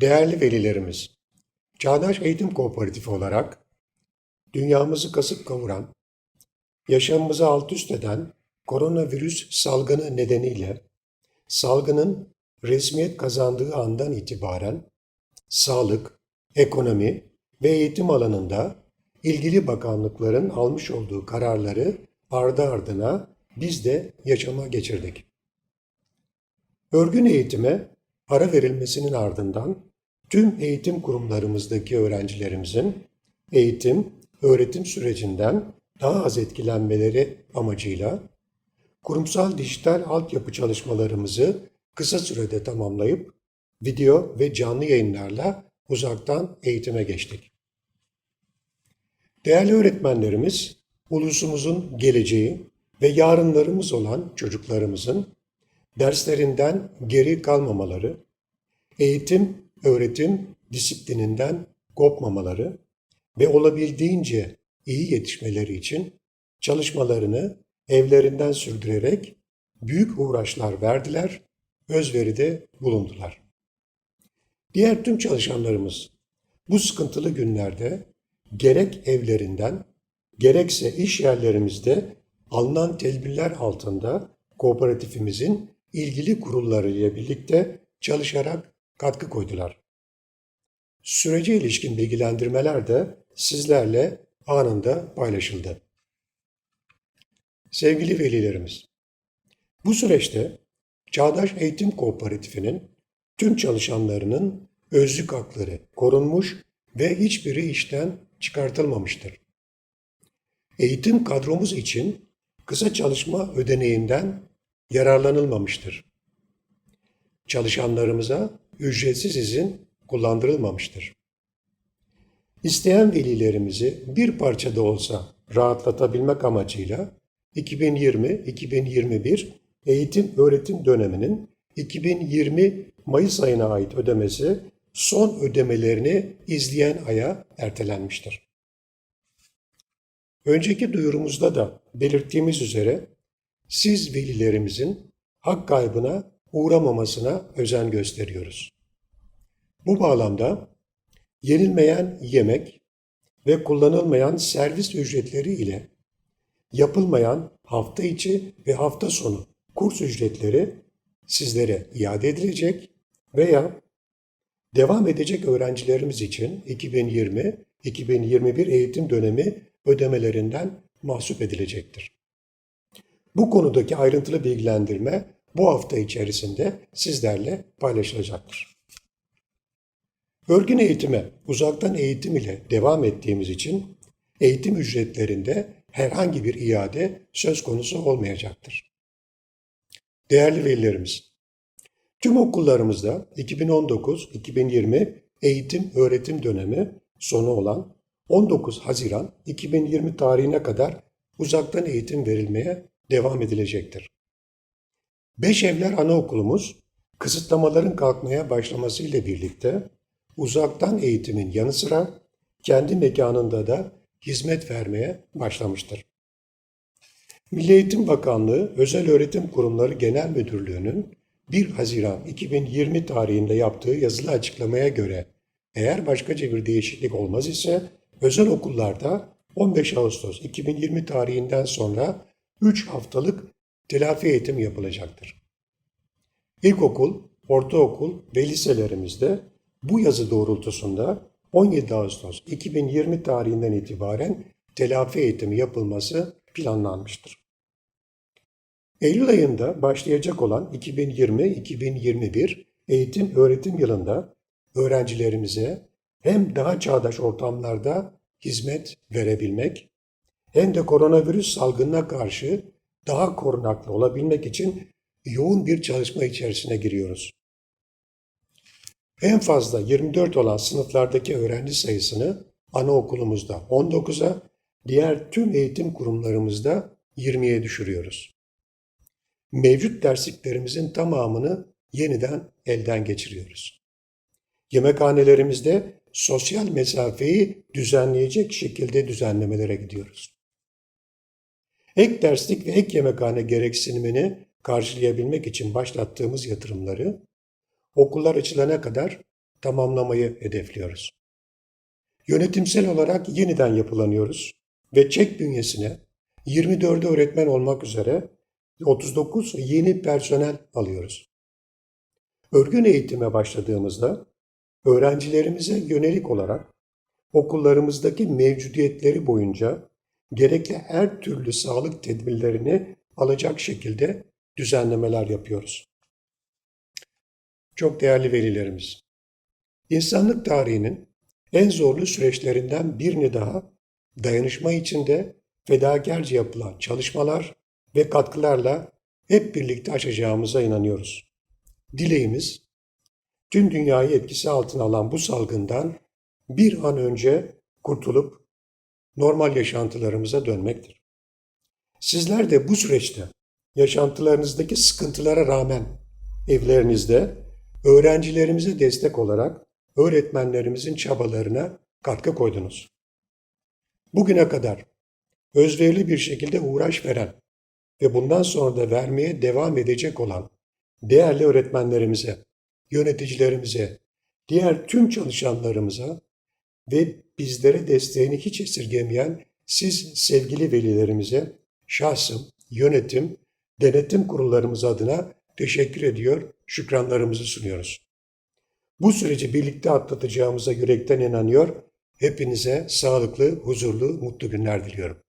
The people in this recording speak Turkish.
Değerli velilerimiz, Çağdaş Eğitim Kooperatifi olarak dünyamızı kasıp kavuran, yaşamımızı alt üst eden koronavirüs salgını nedeniyle salgının resmiyet kazandığı andan itibaren sağlık, ekonomi ve eğitim alanında ilgili bakanlıkların almış olduğu kararları ardı ardına biz de yaşama geçirdik. Örgün eğitime ara verilmesinin ardından tüm eğitim kurumlarımızdaki öğrencilerimizin eğitim, öğretim sürecinden daha az etkilenmeleri amacıyla kurumsal dijital altyapı çalışmalarımızı kısa sürede tamamlayıp video ve canlı yayınlarla uzaktan eğitime geçtik. Değerli öğretmenlerimiz, ulusumuzun geleceği ve yarınlarımız olan çocuklarımızın derslerinden geri kalmamaları, eğitim, öğretim disiplininden kopmamaları ve olabildiğince iyi yetişmeleri için çalışmalarını evlerinden sürdürerek büyük uğraşlar verdiler, özveride bulundular. Diğer tüm çalışanlarımız bu sıkıntılı günlerde gerek evlerinden gerekse iş yerlerimizde alınan tedbirler altında kooperatifimizin ilgili kurullarıyla birlikte çalışarak katkı koydular. Sürece ilişkin bilgilendirmeler de sizlerle anında paylaşıldı. Sevgili velilerimiz, bu süreçte Çağdaş Eğitim Kooperatifinin tüm çalışanlarının özlük hakları korunmuş ve hiçbiri işten çıkartılmamıştır. Eğitim kadromuz için kısa çalışma ödeneğinden yararlanılmamıştır. Çalışanlarımıza ücretsiz izin kullandırılmamıştır. İsteyen velilerimizi bir parça da olsa rahatlatabilmek amacıyla 2020-2021 eğitim öğretim döneminin 2020 Mayıs ayına ait ödemesi son ödemelerini izleyen aya ertelenmiştir. Önceki duyurumuzda da belirttiğimiz üzere siz velilerimizin hak kaybına uğramamasına özen gösteriyoruz. Bu bağlamda yenilmeyen yemek ve kullanılmayan servis ücretleri ile yapılmayan hafta içi ve hafta sonu kurs ücretleri sizlere iade edilecek veya devam edecek öğrencilerimiz için 2020-2021 eğitim dönemi ödemelerinden mahsup edilecektir. Bu konudaki ayrıntılı bilgilendirme bu hafta içerisinde sizlerle paylaşılacaktır. Örgün eğitime uzaktan eğitim ile devam ettiğimiz için eğitim ücretlerinde herhangi bir iade söz konusu olmayacaktır. Değerli velilerimiz, tüm okullarımızda 2019-2020 eğitim öğretim dönemi sonu olan 19 Haziran 2020 tarihine kadar uzaktan eğitim verilmeye devam edilecektir. Beşevler Anaokulumuz kısıtlamaların kalkmaya başlamasıyla birlikte uzaktan eğitimin yanı sıra kendi mekanında da hizmet vermeye başlamıştır. Milli Eğitim Bakanlığı Özel Öğretim Kurumları Genel Müdürlüğü'nün 1 Haziran 2020 tarihinde yaptığı yazılı açıklamaya göre eğer başkaca bir değişiklik olmaz ise özel okullarda 15 Ağustos 2020 tarihinden sonra 3 haftalık telafi eğitim yapılacaktır. İlkokul, ortaokul ve liselerimizde bu yazı doğrultusunda 17 Ağustos 2020 tarihinden itibaren telafi eğitimi yapılması planlanmıştır. Eylül ayında başlayacak olan 2020-2021 eğitim öğretim yılında öğrencilerimize hem daha çağdaş ortamlarda hizmet verebilmek hem de koronavirüs salgınına karşı daha korunaklı olabilmek için yoğun bir çalışma içerisine giriyoruz. En fazla 24 olan sınıflardaki öğrenci sayısını anaokulumuzda 19'a, diğer tüm eğitim kurumlarımızda 20'ye düşürüyoruz. Mevcut dersliklerimizin tamamını yeniden elden geçiriyoruz. Yemekhanelerimizde sosyal mesafeyi düzenleyecek şekilde düzenlemelere gidiyoruz. Ek derslik ve ek yemekhane gereksinimini karşılayabilmek için başlattığımız yatırımları okullar açılana kadar tamamlamayı hedefliyoruz. Yönetimsel olarak yeniden yapılanıyoruz ve ÇEK bünyesine 24 öğretmen olmak üzere 39 yeni personel alıyoruz. Örgün eğitime başladığımızda öğrencilerimize yönelik olarak okullarımızdaki mevcudiyetleri boyunca gerekli her türlü sağlık tedbirlerini alacak şekilde düzenlemeler yapıyoruz. Çok değerli velilerimiz, insanlık tarihinin en zorlu süreçlerinden birini daha dayanışma içinde fedakarca yapılan çalışmalar ve katkılarla hep birlikte aşacağımıza inanıyoruz. Dileğimiz, tüm dünyayı etkisi altına alan bu salgından bir an önce kurtulup normal yaşantılarımıza dönmektir. Sizler de bu süreçte yaşantılarınızdaki sıkıntılara rağmen evlerinizde öğrencilerimize destek olarak öğretmenlerimizin çabalarına katkı koydunuz. Bugüne kadar özverili bir şekilde uğraş veren ve bundan sonra da vermeye devam edecek olan değerli öğretmenlerimize, yöneticilerimize, diğer tüm çalışanlarımıza ve bizlere desteğini hiç esirgemeyen siz sevgili velilerimize şahsım, yönetim, denetim kurullarımız adına teşekkür ediyor, şükranlarımızı sunuyoruz. Bu süreci birlikte atlatacağımıza yürekten inanıyor, hepinize sağlıklı, huzurlu, mutlu günler diliyorum.